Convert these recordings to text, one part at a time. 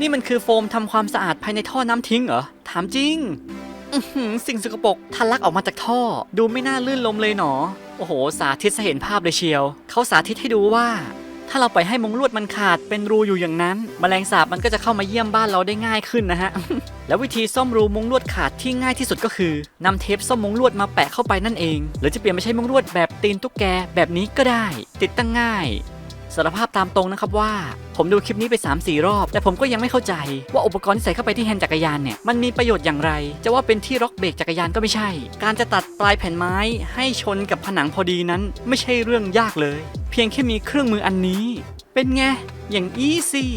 นี่มันคือโฟมทำความสะอาดภายในท่อน้ำทิ้งเหรอ ถามจริงสิ่งสกปรกทะลักออกมาจากท่อ ดูไม่น่าลื่นลมเลยหนอ โอ้โห สาธิตเห็นภาพเลยเชียว เขาสาธิตให้ดูว่า ถ้าเราปล่อยให้มงลวดมันขาดเป็นรูอยู่อย่างนั้นแมลงสาบมันก็จะเข้ามาเยี่ยมบ้านเราได้ง่ายขึ้นนะฮะ แล้ววิธีซ่อมรูมงลวดขาดที่ง่ายที่สุดก็คือนำเทปซ่อมมงลวดมาแปะเข้าไปนั่นเอง หรือจะเปลี่ยนมาใช้มงลวดแบบตีนตุ๊กแกแบบนี้ก็ได้ ติดตั้งง่าย สารภาพตามตรงนะครับว่า ผมดูคลิปนี้ไป 3-4 รอบ แต่ผมก็ยังไม่เข้าใจว่าอุปกรณ์ที่ใส่เข้าไปที่แฮนด์จักรยานเนี่ยมันมีประโยชน์อย่างไร จะว่าเป็นที่ล็อกเบรกจักรยานก็ไม่ใช่ การจะตัดปลายแผ่นไม้ให้ชนกับผนังพอดีนั้น ไม่ใช่เรื่องยากเลย เพียงแค่มีเครื่องมืออันนี้ เป็นไงอย่างอีซี่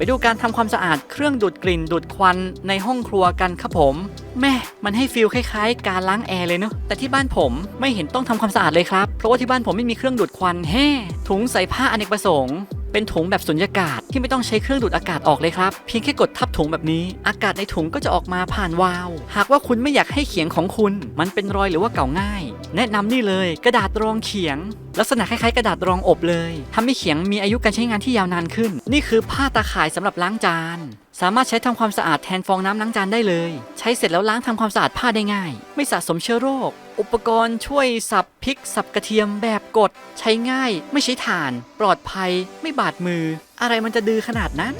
ไปดูการทำความสะอาดเครื่องดูดกลิ่นดูดควันในห้องครัวกันครับผม แม่มันให้ฟีลคล้ายๆ การล้างแอร์เลยเนอะแต่ที่บ้านผมไม่เห็นต้องทำความสะอาดเลยครับ เพราะว่าที่บ้านผมไม่มีเครื่องดูดควันแฮ่ถุงใส่ผ้าอเนกประสงค์เป็นถุงแบบสุญญากาศที่ไม่ต้องใช้เครื่องดูดอากาศออกเลยครับ เพียงแค่กดทับถุงแบบนี้ อากาศในถุงก็จะออกมาผ่านวาล์วหากว่าคุณไม่อยากให้เขียงของคุณ มันเป็นรอยหรือว่าเก่าง่าย แนะนำนี่เลยกระดาษรองเขียง ลักษณะคล้ายๆกระดาษรองอบเลยทำให้เขียงมีอายุการใช้งานที่ยาวนานขึ้น นี่คือผ้าตาข่ายสำหรับล้างจาน สามารถใช้ทำความสะอาดแทนฟองน้ำล้างจานได้เลย ใช้เสร็จแล้วล้างทำความสะอาดผ้าได้ง่าย ไม่สะสมเชื้อโรค อุปกรณ์ช่วยสับพริกสับกระเทียมแบบกด ใช้ง่าย ไม่ใช้ถ่าน ปลอดภัย ไม่บาดมือ อะไรมันจะดื้อขนาดนั้น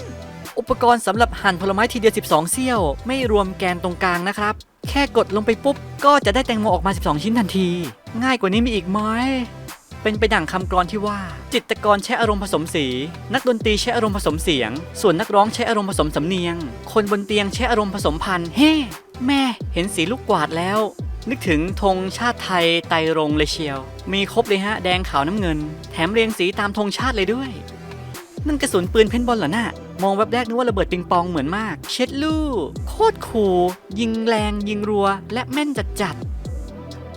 อุปกรณ์สำหรับหั่นผลไม้ทีเดียว 12เสี้ยว ไม่รวมแกนตรงกลางนะครับ แค่กดลงไปปุ๊บ ก็จะได้แตงโมออกมา 12 ชิ้นทันที ง่ายกว่านี้มีอีกไหมเป็นไปดั่งคำกรอนที่ว่า จิตกรใช้อารมณ์ผสมสี นักดนตรีใช้อารมณ์ผสมเสียง ส่วนนักร้องใช้อารมณ์ผสมสำเนียง คนบนเตียงใช้อารมณ์ผสมพันธุ์เฮ้แม่เห็นสีลูกกวาดแล้ว นึกถึงธงชาติไทยไตรรงเลยเชียว มีครบเลยฮะ แดงขาวน้ำเงิน แถมเรียงสีตามธงชาติเลยด้วย นั่นกระสุนปืนเพนบอลเหรอน่ะ มองแวบแรกนึกว่าระเบิดปิงปองเหมือนมาก เช็ดลู่โคตรคูลยิงแรงยิงรัว และแม่นจัดจัด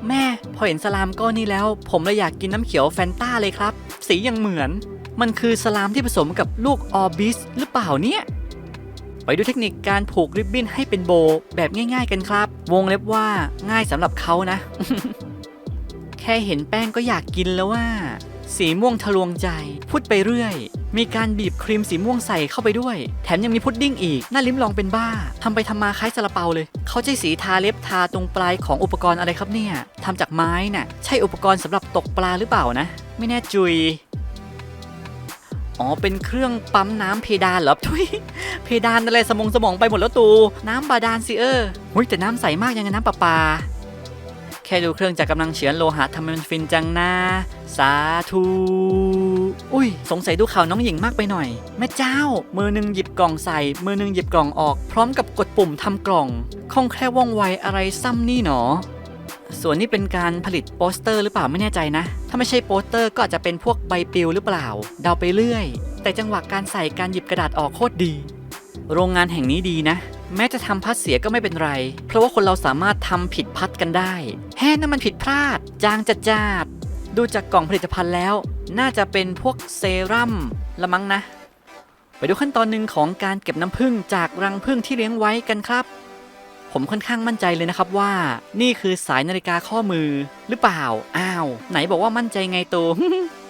แม่พอเห็นสลามก้อนนี้แล้ว ผมเลยอยากกินน้ำเขียวแฟนต้าเลยครับ สียังเหมือน มันคือสลามที่ผสมกับลูกออบิสหรือเปล่าเนี่ยไปดูเทคนิคการผูกริบบิ้นให้เป็นโบแบบง่าย ๆ กันครับ วงเล็บว่าง่ายสำหรับเขานะ แค่เห็นแป้งก็อยากกินแล้วว่า สีม่วงทะลวงใจ พูดไปเรื่อย มีการบีบครีมสีม่วงใส่เข้าไปด้วย แถมยังมีพุดดิ้งอีก น่าลิ้มลองเป็นบ้าทำไปทำมาคล้ายซาลาเปาเลย เขาใช้สีทาเล็บทาตรงปลายของอุปกรณ์อะไรครับเนี่ยทำจากไม้น่ะ ใช่อุปกรณ์สำหรับตกปลาหรือเปล่านะ ไม่แน่จุยอ๋อ เป็นเครื่องปั๊มน้ำเพดานเหรอทุยเพดานอะไรสมองสมองไปหมดแล้วตู น้ำบาดาลสิเออหุยแต่น้ำใสมากยังไงน้ำประปา แค่ดูเครื่องจากกำลังเฉือนโลหะทำไมมันฟินจังนะ สาธุอุ้ย สงสัยดูข่าวน้องหญิงมากไปหน่อย แม่เจ้า มือหนึ่งหยิบกล่องใส่ มือหนึ่งหยิบกล่องออก พร้อมกับกดปุ่มทำกล่องคล่องแคล่วว่องไวอะไรซ้ำนี่หนอส่วนนี้เป็นการผลิตโปสเตอร์หรือเปล่าไม่แน่ใจนะ ถ้าไม่ใช่โปสเตอร์ก็อาจจะเป็นพวกใบปลิวหรือเปล่า เดาไปเรื่อย แต่จังหวะการใส่การหยิบกระดาษออกโคตรดี โรงงานแห่งนี้ดีนะ แม้จะทำพัดเสียก็ไม่เป็นไร เพราะว่าคนเราสามารถทำผิดพัดกันได้ แฮ่นั่นมันผิดพลาด จางจัดจาดดูจากกล่องผลิตภัณฑ์แล้ว น่าจะเป็นพวกเซรั่มละมั้งนะ ไปดูขั้นตอนหนึ่งของการเก็บน้ำผึ้งจากรังผึ้งที่เลี้ยงไว้กันครับ ผมค่อนข้างมั่นใจเลยนะครับว่า นี่คือสายนาฬิกาข้อมือหรือเปล่า อ้าว ไหนบอกว่ามั่นใจไงตู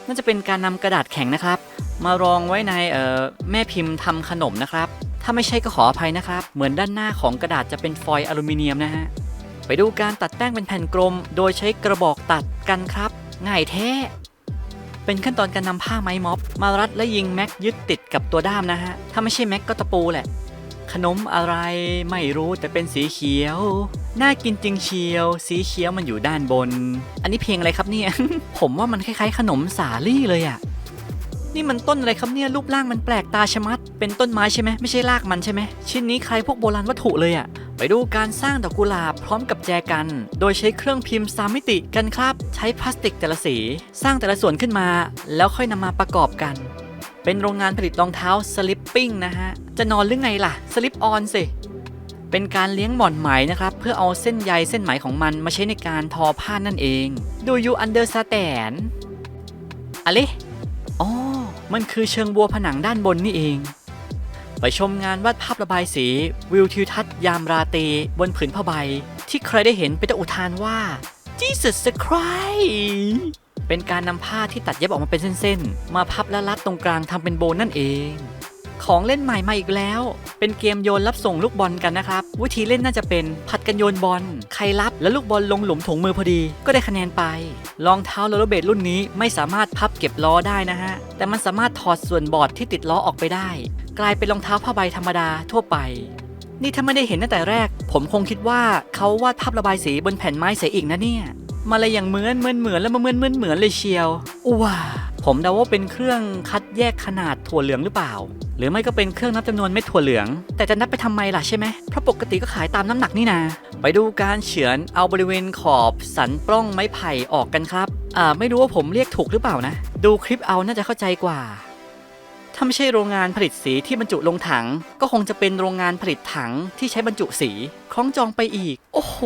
น่าจะเป็นการนำกระดาษแข็งนะครับ มารองไว้ในเอ่อแม่พิมพ์ทำขนมนะครับ ถ้าไม่ใช่ก็ขออภัยนะครับ เหมือนด้านหน้าของกระดาษจะเป็นฟอยล์อลูมิเนียมนะฮะ ไปดูการตัดแป้งเป็นแผ่นกลม โดยใช้กระบอกตัดกันครับ ง่ายแท้ เป็นขั้นตอนการนำผ้าไม้ม็อบ มารัดและยิงแม็กยึดติดกับตัวด้ามนะฮะ ถ้าไม่ใช่แม็กก็ตะปูแหละ ขนมอะไรไม่รู้แต่เป็นสีเขียว น่ากินจริงเชียว สีเขียวมันอยู่ด้านบน อันนี้เพลงอะไรครับเนี่ย ผมว่ามันคล้ายๆ ขนมสาลี่เลยอะ นี่มันต้นอะไรครับเนี่ยรูปร่างมันแปลกตาชะมัด เป็นต้นไม้ใช่ไหมไม่ใช่รากมันใช่ไหมชิ้นนี้ใครพวกโบราณวัตถุเลยอะ่ะไปดูการสร้างดอกกุหลาบพร้อมกับแจกัน โดยใช้เครื่องพิมพ์สามมิติกันครับ ใช้พลาสติกแต่ละสี สร้างแต่ละส่วนขึ้นมา แล้วค่อยนำมาประกอบกัน เป็นโรงงานผลิตรองเท้าสลิปปิ้งนะฮะจะนอนหรือไงล่ะสลิปออนสิเป็นการเลี้ยงหม่อนไหมนะครับ เพื่อเอาเส้นใยเส้นไหมของมันมาใช้ในการทอผ้านั่นเอง ดูยูอันเดอร์สแตนอะไร อ๋อ มันคือเชิงบัวผนังด้านบนนี่เอง ไปชมงานวาดภาพระบายสี วิวทิวทัศน์ยามราตรีบนผืนผ้าใบ ที่ใครได้เห็นเป็นตะอุทานว่า Jesus Christ เป็นการนำผ้าที่ตัดเย็บออกมาเป็นเส้นๆ มาพับและรัดตรงกลางทำเป็นโบนั่นเอง ของเล่นใหม่มาอีกแล้ว เป็นเกมโยนรับส่งลูกบอลกันนะครับ วิธีเล่นน่าจะเป็นผัดกันโยนบอล ใครรับแล้วลูกบอลลงหลุมถุงมือพอดี ก็ได้คะแนนไป รองเท้าโรลเลอร์เบดรุ่นนี้ไม่สามารถพับเก็บล้อได้นะฮะ แต่มันสามารถถอดส่วนบอร์ดที่ติดล้อออกไปได้ กลายเป็นรองเท้าผ้าใบธรรมดาทั่วไป นี่ถ้าไม่ได้เห็นตั้งแต่แรก ผมคงคิดว่าเขาวาดภาพระบายสีบนแผ่นไม้เสียอีกนะเนี่ย มาเลยอย่างเหมือนเหมือนเหมือนแล้วมาเหมือนเหมือนเหมือนเลยเชียวว้าผมเดาว่าเป็นเครื่องคัดแยกขนาดถั่วเหลืองหรือเปล่า หรือไม่ก็เป็นเครื่องนับจำนวนเม็ดถั่วเหลือง แต่จะนับไปทำไมล่ะใช่ไหมเพราะปกติก็ขายตามน้ำหนักนี่นา ไปดูการเฉือนเอาบริเวณขอบสันปล้องไม้ไผ่ออกกันครับ อ่าไม่รู้ว่าผมเรียกถูกหรือเปล่านะ ดูคลิปเอาน่าจะเข้าใจกว่า ถ้าไม่ใช่โรงงานผลิตสีที่บรรจุลงถัง ก็คงจะเป็นโรงงานผลิตถังที่ใช้บรรจุสีคล้องจองไปอีก โอ้โห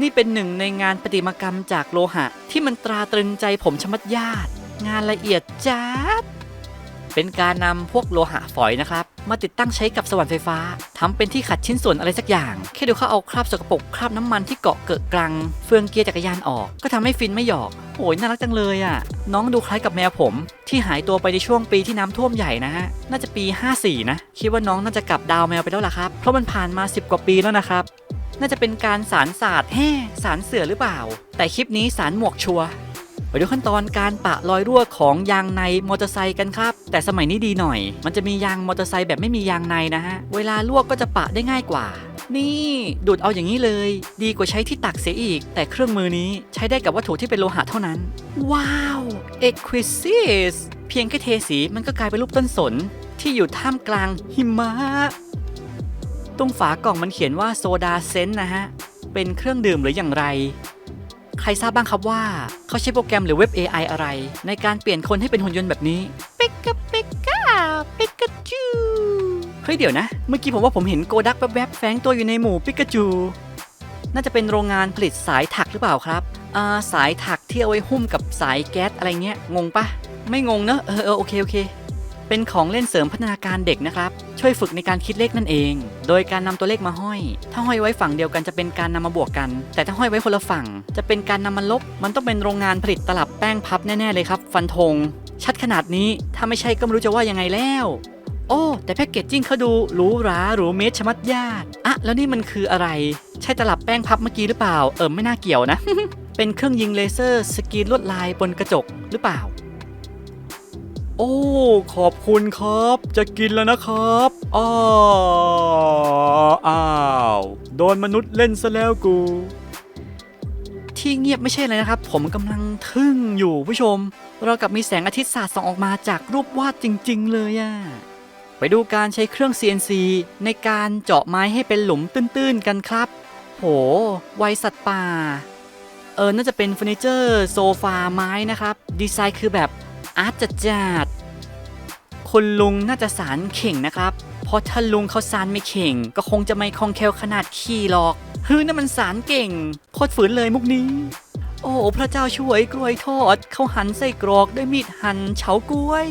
นี่เป็นหนึ่งในงานประติมากรรมจากโลหะ ที่มันตราตรึงใจผมชมัดญาติ งานละเอียดจัดเป็นการนำพวกโลหะฝอยนะครับ มาติดตั้งใช้กับสว่านไฟฟ้าทำเป็นที่ขัดชิ้นส่วนอะไรสักอย่าง แค่ดูเขาเอาคราบสกปรกคราบน้ำมันที่เกาะเกิดกลังเฟืองเกียร์จักรยานออก ก็ทำให้ฟินไม่หยอกโอ้ยน่ารักจังเลยอะ น้องดูคล้ายกับแมวผม ที่หายตัวไปในช่วงปีที่น้ำท่วมใหญ่นะฮะน่าจะปี 54 นะ คิดว่าน้องน่าจะกลับดาวแมวไปแล้วล่ะครับเพราะมันผ่านมา 10 กว่าปีแล้วนะครับ น่าจะเป็นการสารศาสตร์แห่สารเสือหรือเปล่า แต่คลิปนี้สารหมวกชัวไปดูขั้นตอนการปะรอยรั่วของยางในมอเตอร์ไซค์กันครับ แต่สมัยนี้ดีหน่อย มันจะมียางมอเตอร์ไซค์แบบไม่มียางในนะฮะ เวลาลวกก็จะปะได้ง่ายกว่า นี่ดูดเอาอย่างนี้เลย ดีกว่าใช้ที่ตักเสียอีก แต่เครื่องมือนี้ใช้ได้กับวัตถุที่เป็นโลหะเท่านั้น ว้าว exquisite เพียงแค่เทสีมันก็กลายเป็นรูปต้นสนที่อยู่ท่ามกลางหิมะ ตรงฝากล่องมันเขียนว่าโซดาเซนนะฮะ เป็นเครื่องดื่มหรืออย่างไร ใครทราบบ้างครับว่า เขาใช้โปรแกรมหรือเว็บ AI อะไร ในการเปลี่ยนคนให้เป็นหุ่นยนต์แบบนี้ปิกาปิกาปิกาจูเฮ้ยเดี๋ยวนะ เมื่อกี้ผมว่าผมเห็นโกดักแวบๆแฝงตัวอยู่ในหมู่ปิกาจู น่าจะเป็นโรงงานผลิตสายถักหรือเปล่าครับอ่าสายถักที่เอาไว้หุ้มกับสายแก๊สอะไรเงี้ยงงปะไม่งงเนอะเออเออโอเคโอเค เป็นของเล่นเสริมพัฒนาการเด็กนะครับ ช่วยฝึกในการคิดเลขนั่นเอง โดยการนำตัวเลขมาห้อย ถ้าห้อยไว้ฝั่งเดียวกันจะเป็นการนำมาบวกกัน แต่ถ้าห้อยไว้คนละฝั่ง จะเป็นการนำมาลบ มันต้องเป็นโรงงานผลิตตลับแป้งพับแน่ๆเลยครับ ฟันธงชัดขนาดนี้ถ้าไม่ใช่ก็ไม่รู้จะว่ายังไงแล้ว โอ้ แต่แพ็กเกจจิ้งเขาดูหรูหราหรูเมตรชมัดญาติอะแล้วนี่มันคืออะไร ใช่ตลับแป้งพับเมื่อกี้หรือเปล่า เออไม่น่าเกี่ยวนะ เป็นเครื่องยิงเลเซอร์ สกรีนลวดลายบนกระจกหรือเปล่า โอ้ ขอบคุณครับ จะกินแล้วนะครับอ้าวอ้าว โดนมนุษย์เล่นซะแล้วกู ที่เงียบไม่ใช่เลยนะครับ ผมกำลังทึ่งอยู่ผู้ชม เรากับมีแสงอาทิตย์สาดส่องออกมาจากรูปวาดจริง ๆ เลยอะไปดูการใช้เครื่อง CNC ในการเจาะไม้ให้เป็นหลุมตื้น ๆ กันครับ โห ไวสัตว์ป่า เออ น่าจะเป็นเฟอร์นิเจอร์โซฟาไม้นะครับ ดีไซน์คือแบบ อาร์ตจัดๆคุณลุงน่าจะสารเข่งนะครับ เพราะถ้าลุงเขาสารไม่เข่ง ก็คงจะไม่คล่องแคล่วขนาดขี่หรอกเฮ้ยนั่นมันสารเก่งโคตรฝืนเลยมุกนี้ โอ้พระเจ้าช่วยกล้วยทอดเขาหั่นไส้กรอกด้วยมีดหั่นเฉากล้วย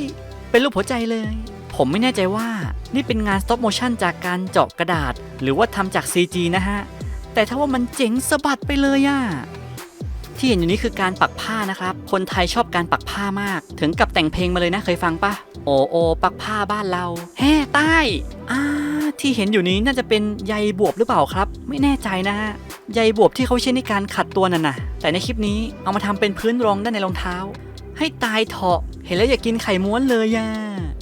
เป็นรูปหัวใจเลย ผมไม่แน่ใจว่านี่เป็นงาน stop motion จากการเจาะกระดาษ หรือว่าทำจาก CG นะฮะแต่ถ้าว่ามันเจ๋งสะบัดไปเลยอะ ที่เห็นอยู่นี้คือการปักผ้านะครับ คนไทยชอบการปักผ้ามาก ถึงกับแต่งเพลงมาเลยนะเคยฟังปะโอโอ ปักผ้าบ้านเราแฮ่ใต้อ่าที่เห็นอยู่นี้น่าจะเป็นใยบวบหรือเปล่าครับ ไม่แน่ใจนะฮะใยบวบที่เขาใช้ในการขัดตัวนั่นนะแต่ในคลิปนี้เอามาทำเป็นพื้นรองด้านในรองเท้า ให้ตายเถาะ เห็นแล้วอยากกินไข่ม้วนเลยย่า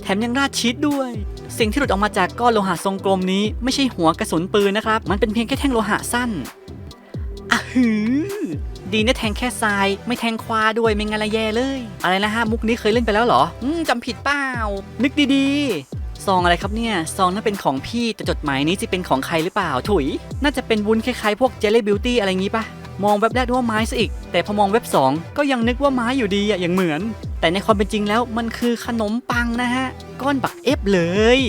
แถมยังราดชีสด้วย สิ่งที่หลุดออกมาจากก้อนโลหะทรงกลมนี้ไม่ใช่หัวกระสุนปืนนะครับ มันเป็นเพียงแค่แท่งโลหะสั้นอะหือ ดีนะแทงแค่ทราย ไม่แทงควาด้วยไม่งั้นละแย่เลย อะไรนะฮะมุกนี้เคยเล่นไปแล้วเหรออืมจำผิดเปล่า นึกดีๆ ซองอะไรครับเนี่ยซองน่าเป็นของพี่แต่จดหมายนี้จะเป็นของใครหรือเปล่าถุย น่าจะเป็นวุ้นคล้ายๆพวกเจลลี่บิวตี้อะไรงี้ปะมองแวบแรกว่าไม้ซะอีก แต่พอมองเว็บสองก็ยังนึกว่าไม้อยู่ดีอะอย่างเหมือน แต่ในความเป็นจริงแล้วมันคือขนมปังนะฮะ ก้อนบักเอฟเลย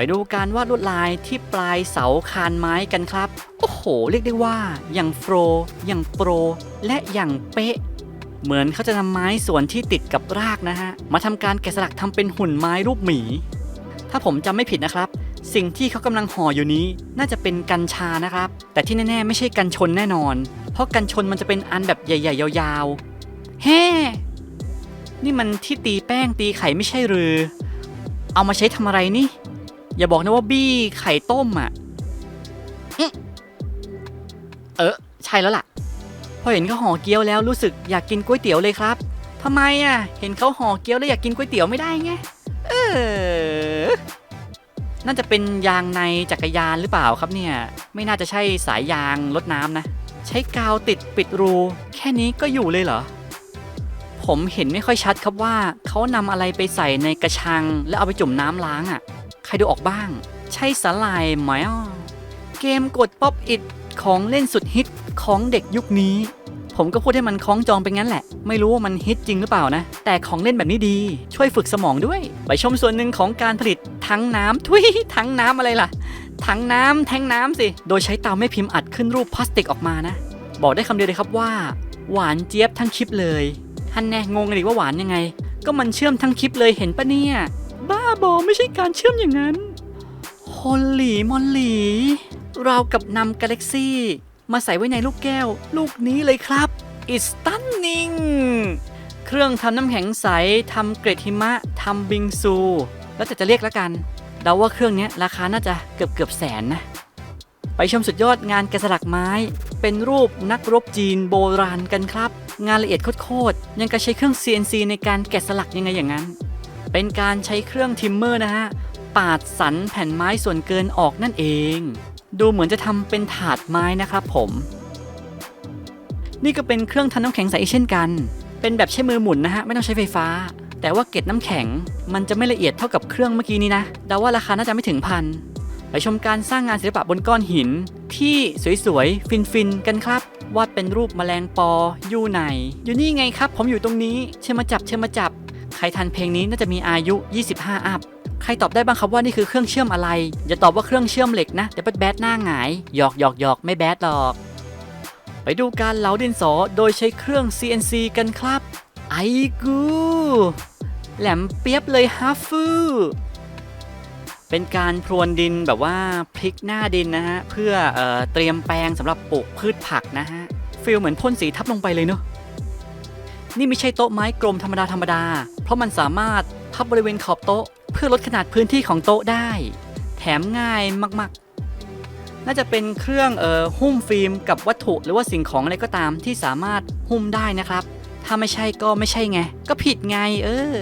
ไปดูการวาดลวดลายที่ปลายเสาคานไม้กันครับ โอ้โห เรียกได้ว่าอย่างโฟรอย่างโปร และอย่างเป๊ะ เหมือนเขาจะนำไม้ส่วนที่ติดกับรากนะฮะ มาทำการแกะสลักทำเป็นหุ่นไม้รูปหมี ถ้าผมจำไม่ผิดนะครับ สิ่งที่เขากำลังห่ออยู่นี้ น่าจะเป็นกัญชานะครับ แต่ที่แน่ๆ ไม่ใช่กัญชนแน่นอน เพราะกัญชนมันจะเป็นอันแบบใหญ่ ๆ ยาวๆ แฮ่ นี่มันที่ตีแป้งตีไข่ไม่ใช่หรือ เอามาใช้ทำอะไรนี่ อย่าบอกนะว่าบี้ไข่ต้มอะอื้อเออ ใช่แล้วล่ะ พอเห็นเขาห่อเกี๊ยวแล้วรู้สึกอยากกินก๋วยเตี๋ยวเลยครับทำไมอะ เห็นเขาห่อเกี๊ยวแล้วอยากกินก๋วยเตี๋ยวไม่ได้ไง เออ น่าจะเป็นยางในจักรยานหรือเปล่าครับเนี่ย ไม่น่าจะใช่สายยางรถน้ำนะ ใช้กาวติดปิดรู แค่นี้ก็อยู่เลยเหรอ ผมเห็นไม่ค่อยชัดครับว่าเขานำอะไรไปใส่ในกระชัง แล้วเอาไปจุ่มน้ำล้างอะ่ะ ใครดูออกบ้าง ใช่สลายไหมอะเกมกดป๊อปอิดของเล่นสุดฮิตของเด็กยุคนี้ ผมก็พูดให้มันคล้องจองไปงั้นแหละ ไม่รู้ว่ามันฮิตจริงหรือเปล่านะ แต่ของเล่นแบบนี้ดี ช่วยฝึกสมองด้วย ไปชมส่วนหนึ่งของการผลิตทั้งน้ำทุยทั้งน้ำอะไรล่ะ ทั้งน้ำแทงน้ำสิ โดยใช้เตาแม่พิมพ์อัดขึ้นรูปพลาสติกออกมานะ บอกได้คำเดียวเลยครับว่า หวานเจี๊ยบทั้งคลิปเลยฮันแน่งงกันอีกว่าหวานยังไง ก็มันเชื่อมทั้งคลิปเลยเห็นปะเนี่ย บ้าบอไม่ใช่การเชื่อมอย่างนั้นฮอลลี่มอลลี่เราวกับนำกาแล็กซี่ มาใส่ไว้ในลูกแก้ว ลูกนี้เลยครับ It's stunning เครื่องทำน้ำแข็งใสทำเกรดหิมะทำบิงซู แล้วแต่จะเรียกแล้วกันเดาว่าเครื่องนี้ราคาน่าจะเกือบเกือบแสนนะ ไปชมสุดยอดงานแกะสลักไม้ เป็นรูปนักรบจีนโบราณกันครับ งานละเอียดโคตรๆยังกระใช้เครื่อง CNC ในการแกะสลักยังไงอย่างนั้น เป็นการใช้เครื่องทิมเมอร์นะฮะปาดสันแผ่นไม้ส่วนเกินออกนั่นเอง ดูเหมือนจะทำเป็นถาดไม้นะครับผม นี่ก็เป็นเครื่องทำน้ำแข็งใสเช่นกัน เป็นแบบใช้มือหมุนนะฮะไม่ต้องใช้ไฟฟ้า แต่ว่าเกล็ดน้ำแข็งมันจะไม่ละเอียดเท่ากับเครื่องเมื่อกี้นี้นะเดาว่าราคาน่าจะไม่ถึงพันไปชมการสร้างงานศิลปะบนก้อนหิน ที่สวยๆ ฟินๆ กันครับ วาดเป็นรูปแมลงปอ อยู่ไหน อยู่นี่ไงครับ ผมอยู่ตรงนี้ เชิญมาจับ เชิญมาจับ ใครทันเพลงนี้น่าจะมีอายุ 25 อัพ ใครตอบได้บ้างครับว่านี่คือเครื่องเชื่อมอะไร อย่าตอบว่าเครื่องเชื่อมเหล็กนะ เดี๋ยวแบดหน้าหงาย หยอกหยอกหยอกไม่แบดหรอก ไปดูการเหลาดินสอโดยใช้เครื่อง CNC กันครับ ไอ้กู แหลมเปียบเลยฮาฟูเป็นการพรวนดินแบบว่าพลิกหน้าดินนะฮะ เพื่อเออเตรียมแปลงสำหรับปลูกพืชผักนะฮะฟีลเหมือนพ่นสีทับลงไปเลยเนอะ นี่ไม่ใช่โต๊ะไม้กลมธรรมดาธรรมดา เพราะมันสามารถพับบริเวณขอบโต๊ะ เพื่อลดขนาดพื้นที่ของโต๊ะได้ แถมง่ายมากๆ น่าจะเป็นเครื่องเอ่อหุ้มฟิล์มกับวัตถุหรือว่าสิ่งของอะไรก็ตามที่สามารถหุ้มได้นะครับ ถ้าไม่ใช่ก็ไม่ใช่ไง ก็ผิดไงเออ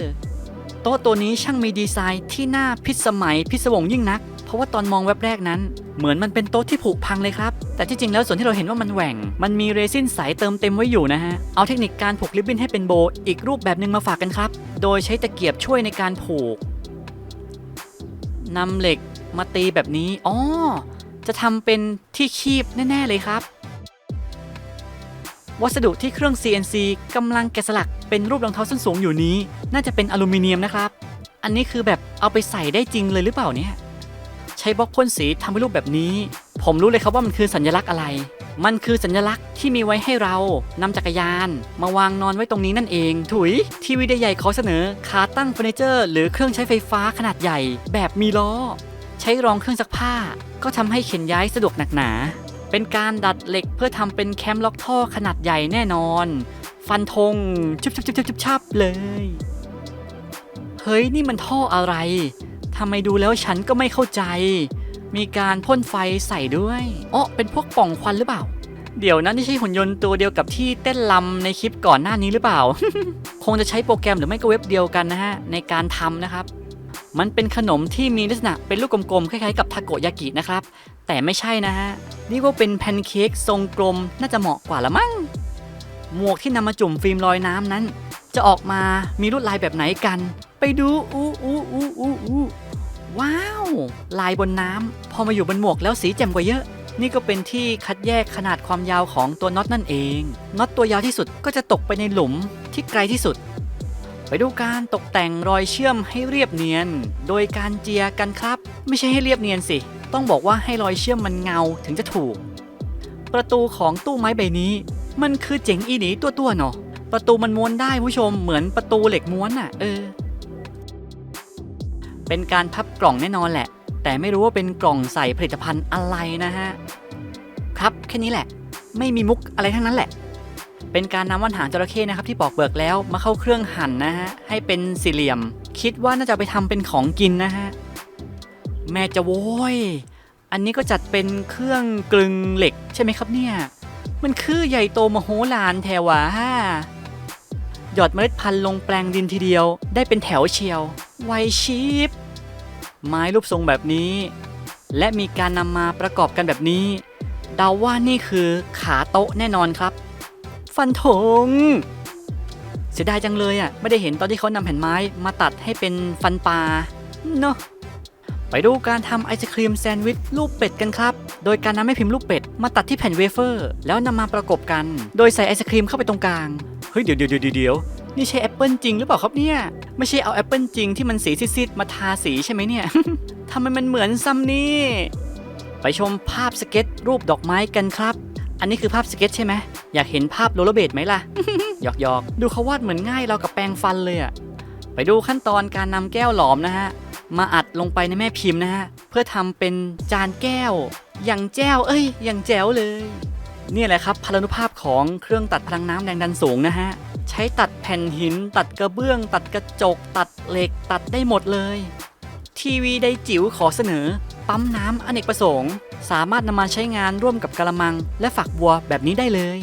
โต๊ะตัวนี้ช่างมีดีไซน์ที่น่าพิสมัยพิศวงยิ่งนัก เพราะว่าตอนมองแวบแรกนั้น เหมือนมันเป็นโต๊ะที่ผุพังเลยครับ แต่ที่จริงแล้วส่วนที่เราเห็นว่ามันแหว่ง มันมีเรซินใสเติมเต็มไว้อยู่นะฮะ เอาเทคนิคการผูกริบบิ้นให้เป็นโบ อีกรูปแบบหนึ่งมาฝากกันครับ โดยใช้ตะเกียบช่วยในการผูกนำเหล็กมาตีแบบนี้ อ๋อ จะทำเป็นที่คีบแน่ ๆ เลยครับ วัสดุที่เครื่อง CNC กำลังแกะสลักเป็นรูปรองเท้าส้นสูงอยู่นี้ น่าจะเป็นอลูมิเนียมนะครับ อันนี้คือแบบเอาไปใส่ได้จริงเลยหรือเปล่าเนี่ย ช้บล็อกพ่นสีทำเป็นรูปแบบนี้ ผมรู้เลยครับว่ามันคือสัญลักษณ์อะไร มันคือสัญลักษณ์ที่มีไว้ให้เรานำจักรยาน มาวางนอนไว้ตรงนี้นั่นเอง ถุย ทีวีใหญ่ขอเสนอขาตั้งเฟอร์นิเจอร์หรือเครื่องใช้ไฟฟ้าขนาดใหญ่ แบบมีล้อ ใช้รองเครื่องซักผ้า ก็ทำให้เข็นย้ายสะดวกหนักหนา เป็นการดัดเหล็กเพื่อทำเป็นแคมล็อกท่อขนาดใหญ่แน่นอน ฟันธงชุบชุบชุบชุบชุบชับเลย เฮ้ยนี่มันท่ออะไร ทำไมดูแล้วฉันก็ไม่เข้าใจ มีการพ่นไฟใส่ด้วยอ๋อเป็นพวกป่องควันหรือเปล่า เดี๋ยวนั้นนี่ใช่หุ่นยนต์ตัวเดียวกับที่เต้นลำในคลิปก่อนหน้านี้หรือเปล่า คงจะใช้โปรแกรมหรือไม่ก็เว็บเดียวกันนะฮะในการทำนะครับ มันเป็นขนมที่มีลักษณะเป็นลูกกลมๆคล้ายๆกับทาโกยากินะครับ แต่ไม่ใช่นะฮะนี่ว่าเป็นแพนเค้กทรงกลมน่าจะเหมาะกว่าละมั้งหมวกที่นำมาจุ่มฟิล์มลอยน้ำนั้น จะออกมามีลวดลายแบบไหนกัน ไปดูอู้อู้อู้อู้อู้ ว้าว ลายบนน้ำพอมาอยู่บนหมวกแล้วสีแจ่มกว่าเยอะ นี่ก็เป็นที่คัดแยกขนาดความยาวของตัวน็อตนั่นเองน็อตตัวยาวที่สุดก็จะตกไปในหลุมที่ไกลที่สุด ไปดูการตกแต่งรอยเชื่อมให้เรียบเนียน โดยการเจียกันครับ ไม่ใช่ให้เรียบเนียนสิ ต้องบอกว่าให้รอยเชื่อมมันเงาถึงจะถูก ประตูของตู้ไม้ใบนี้ มันคือเจ๋งอีหนีตัวตัวๆเนาะประตูมันม้วนได้ผู้ชมเหมือนประตูเหล็กม้วนอะ่ะ เออ เป็นการพับกล่องแน่นอนแหละ แต่ไม่รู้ว่าเป็นกล่องใส่ผลิตภัณฑ์อะไรนะฮะ ครับแค่นี้แหละ ไม่มีมุกอะไรทั้งนั้นแหละ เป็นการนำว่านหางจระเข้นะครับที่ปอกเปลือกแล้วมาเข้าเครื่องหั่นนะฮะให้เป็นสี่เหลี่ยม คิดว่าน่าจะไปทำเป็นของกินนะฮะแม่จะโว้ยอันนี้ก็จัดเป็นเครื่องกลึงเหล็กใช่ไหมครับเนี่ย มันคือใหญ่โตมโหฬารแถวะ หยอดเมล็ดพันธุ์ลงแปลงดินทีเดียว ได้เป็นแถวเชียว ไวชีพไม้รูปทรงแบบนี้ และมีการนำมาประกอบกันแบบนี้ เดาว่านี่คือขาโต๊ะแน่นอนครับ ฟันธงเสียดายจังเลยอะไม่ได้เห็นตอนที่เขานำแผ่นไม้มาตัดให้เป็นฟันปลาเนาะ ไปดูการทำไอศครีมแซนด์วิชรูปเป็ดกันครับ โดยการนำแม่พิมพ์รูปเป็ดมาตัดที่แผ่นเวเฟอร์ แล้วนำมาประกบกัน โดยใส่ไอศครีมเข้าไปตรงกลาง เฮ้ยเดี๋ยวเดี๋ยวเดี๋ยวเดี๋ยวนี่ใช่แอปเปิลจริงหรือเปล่าครับเนี่ย ไม่ใช่เอาแอปเปิลจริงที่มันสีซีดๆมาทาสีใช่ไหมเนี่ยทำไมมันเหมือนซ้ำนี่ ไปชมภาพสเก็ตรูปดอกไม้กันครับ อันนี้คือภาพสเก็ตใช่ไหมอยากเห็นภาพโรลเลเบดไหมล่ะหยอกหยอกๆ ดูเขาวาดเหมือนง่ายเรากับแปรงฟันเลยอะไปดูขั้นตอนการนำแก้วหลอมนะฮะ มาอัดลงไปในแม่พิมพ์นะฮะ เพื่อทำเป็นจานแก้ว อย่างแจ้ว เอ้ย อย่างแจ๋วเลยเนี่ยแหละครับพลานุภาพของเครื่องตัดพลังน้ำแรงดันสูงนะฮะ ใช้ตัดแผ่นหิน ตัดกระเบื้อง ตัดกระจก ตัดเหล็ก ตัดได้หมดเลย ทีวีไดจิ๋วขอเสนอ ปั๊มน้ำอเนกประสงค์ สามารถนำมาใช้งานร่วมกับกระมัง และฝักบัวแบบนี้ได้เลย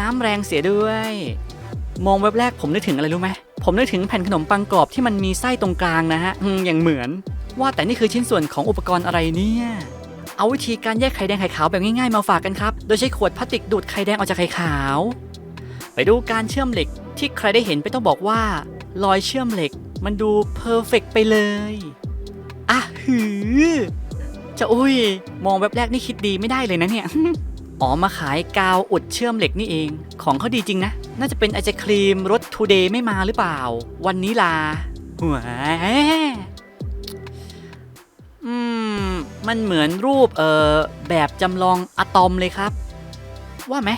น้ำแรงเสียด้วย มองเว็บแรกผมนึกถึงอะไรรู้ไหมผมนึกถึงแผ่นขนมปังกรอบที่มันมีไส้ตรงกลางนะฮะอืมอย่างเหมือน ว่าแต่นี่คือชิ้นส่วนของอุปกรณ์อะไรเนี่ยเอาวิธีการแยกไข่แดงไข่ขาวแบบง่ายๆมาฝากกันครับ โดยใช้ขวดพลาสติกดูดไข่แดงออกจากไข่ขาว ไปดูการเชื่อมเหล็กที่ใครได้เห็นไปต้องบอกว่า รอยเชื่อมเหล็กมันดูเพอร์เฟกไปเลยอะหือจะอุ้ย มองแบบแรกนี่คิดดีไม่ได้เลยนะเนี่ย อ๋อมาขายกาวอุดเชื่อมเหล็กนี่เอง ของเขาดีจริงนะ น่าจะเป็นไอศครีมรสทูเดย์ไม่มาหรือเปล่า วันนี้ลาหัวอืม มันเหมือนรูปเอ่อแบบจำลองอะตอมเลยครับ ว่าไหม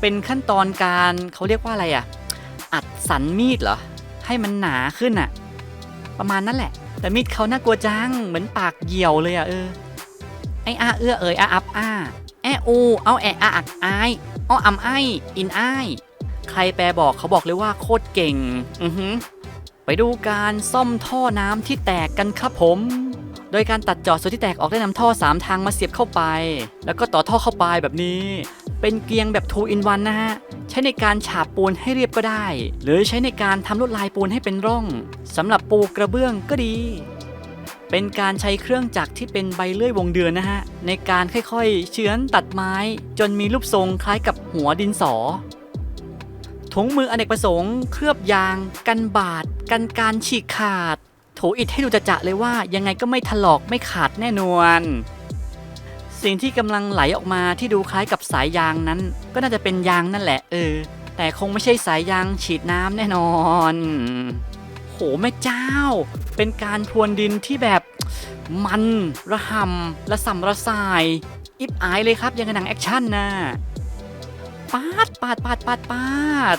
เป็นขั้นตอนการเขาเรียกว่าอะไรอะ อัดสันมีดเหรอ ให้มันหนาขึ้นอะ ประมาณนั้นแหละ แต่มีดเขาน่ากลัวจัง เหมือนปากเหี่ยวเลยอะเออ ไออาเอื้อเอ่ยอาอับอาแออูเอาแออาอักอายอ้ออำไออินไอใครแปลบอกเขาบอกเลยว่าโคตรเก่ง อือหือไปดูการซ่อมท่อน้ำที่แตกกันครับผม โดยการตัดจาะส่วนที่แตกออกได้นำท่อ 3 ทางมาเสียบเข้าไป แล้วก็ต่อท่อเข้าไปแบบนี้ เป็นเกียงแบบ 2 in 1 นะฮะ ใช้ในการฉาบปูนให้เรียบก็ได้ หรือใช้ในการทำลวดลายปูนให้เป็นร่องสำหรับปูกระเบื้องก็ดี เป็นการใช้เครื่องจักรที่เป็นใบเลื่อยวงเดือนนะฮะ ในการค่อยๆ เฉือนตัดไม้ จนมีรูปทรงคล้ายกับหัวดินสอถุงมืออเนกประสงค์ เคลือบยาง กันบาด กันการฉีกขาด โถอิดให้ดูจะจะเลยว่ายังไงก็ไม่ถลอกไม่ขาดแน่นอน สิ่งที่กำลังไหลออกมาที่ดูคล้ายกับสายยางนั้น ก็น่าจะเป็นยางนั่นแหละเออ แต่คงไม่ใช่สายยางฉีดน้ำแน่นอน โหแม่เจ้า เป็นการพรวนดินที่แบบมันระห่ำระสำระสาย อิบอายเลยครับยังกับหนังแอคชั่นนะปาดปาดปาดปาดปาด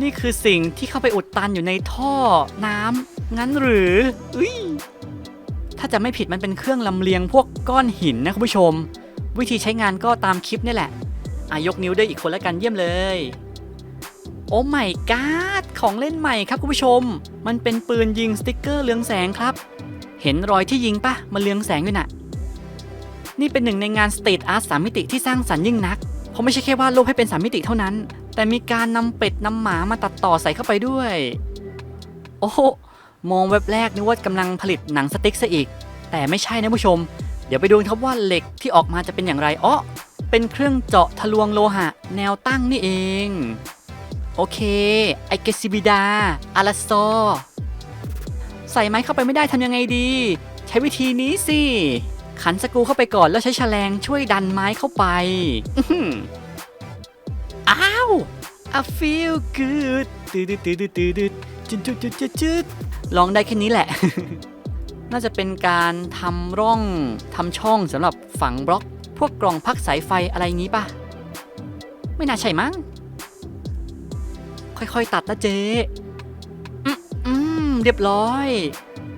นี่คือสิ่งที่เข้าไปอุดตันอยู่ในท่อน้ำงั้นหรืออุ้ยถ้าจะไม่ผิดมันเป็นเครื่องลำเลียงพวกก้อนหินนะคุณผู้ชม วิธีใช้งานก็ตามคลิปนี่แหละอายกนิ้วได้อีกคนแล้วกันเยี่ยมเลย โอ้ไม่กาดของเล่นใหม่ครับคุณผู้ชม มันเป็นปืนยิงสติกเกอร์เรืองแสงครับ เห็นรอยที่ยิงปะมันเรืองแสงด้วยน่ะ นี่เป็นหนึ่งในงานสตรีทอาร์ตสามมิติที่สร้างสรรค์ยิ่งนัก เพราะไม่ใช่แค่วาดรูปให้เป็นสามมิติเท่านั้น แต่มีการนำเป็ดนำหมามาตัดต่อใส่เข้าไปด้วย โอ้โหมองเว็บแรกนึกว่ากำลังผลิตหนังสติ๊กซะอีก แต่ไม่ใช่นะผู้ชม เดี๋ยวไปดูครับว่าเหล็กที่ออกมาจะเป็นอย่างไรอ๋อเป็นเครื่องเจาะทะลวงโลหะ แนวตั้งนี่เอง โอเค ไอเกซิบิดาอาราซใส่ไม้เข้าไปไม่ได้ทำยังไงดี ใช้วิธีนี้สิ ขันสกูเข้าไปก่อนแล้วใช้แฉลงช่วยดันไม้เข้าไปอื้อหืออ้าว I feel good ตืดตืดตืดตืดจุดจุดจุดจุดจุดลองได้แค่นี้แหละ น่าจะเป็นการทำร่องทำช่องสำหรับฝังบล็อก พวกกล่องพักสายไฟอะไรงี้ป่ะ ไม่น่าใช่มั้ง ค่อยๆ ตัดนะเจ๊อืมเรียบร้อย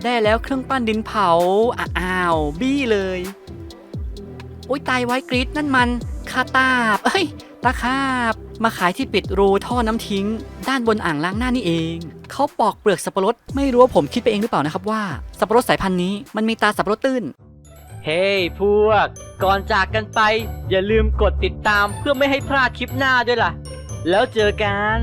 ได้แล้วเครื่องปั้นดินเผาอะอ้าว บี้เลย โอ้ยตายไว้กรีดนั่นมันคาตาบ เอ้ยตาขาบ มาขายที่ปิดรูท่อน้ำทิ้ง ด้านบนอ่างล้างหน้านี่เอง เขาปอกเปลือกสับปะรด ไม่รู้ว่าผมคิดไปเองหรือเปล่านะครับว่า สับปะรดสายพันธุ์นี้มันมีตาสับปะรดตื้น เฮ้ hey, พวก ก่อนจากกันไป อย่าลืมกดติดตามเพื่อไม่ให้พลาดคลิปหน้าด้วยล่ะ แล้วเจอกัน